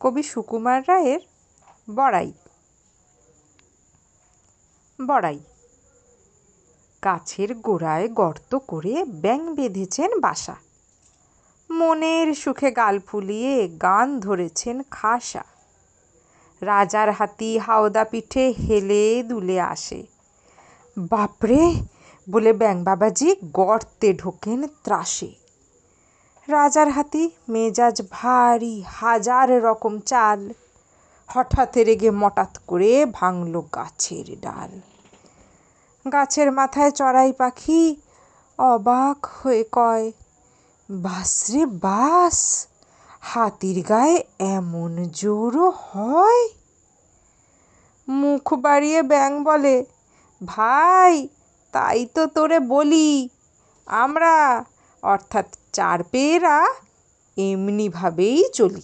কবি সুকুমার রায়ের বড়াই। বড়াই। গাছের গোড়ায় গর্ত করে ব্যাং বেঁধেছেন বাসা। মনের সুখে গাল ফুলিয়ে গান ধরেছেন খাসা। রাজার হাতি হাওদা পিঠে হেলে দুলে আসে। বাপরে, বলে ব্যাং বাবাজি গর্তে ঢোকেন ত্রাসে। রাজার হাতি মেজাজ ভারী হাজার রকম চাল। হঠাৎ রেগে মটাত করে ভাঙল গাছের ডাল। গাছের মাথায় চড়াই পাখি অবাক হয়ে কয়, বাস রে বাস, হাতির গায়ে এমন জোরও হয়? মুখ বাড়িয়ে ব্যাং বলে, ভাই, তাই তো তোরে বলি, আমরা অর্থাৎ চার পেয়েরা এমনিভাবেই চলি।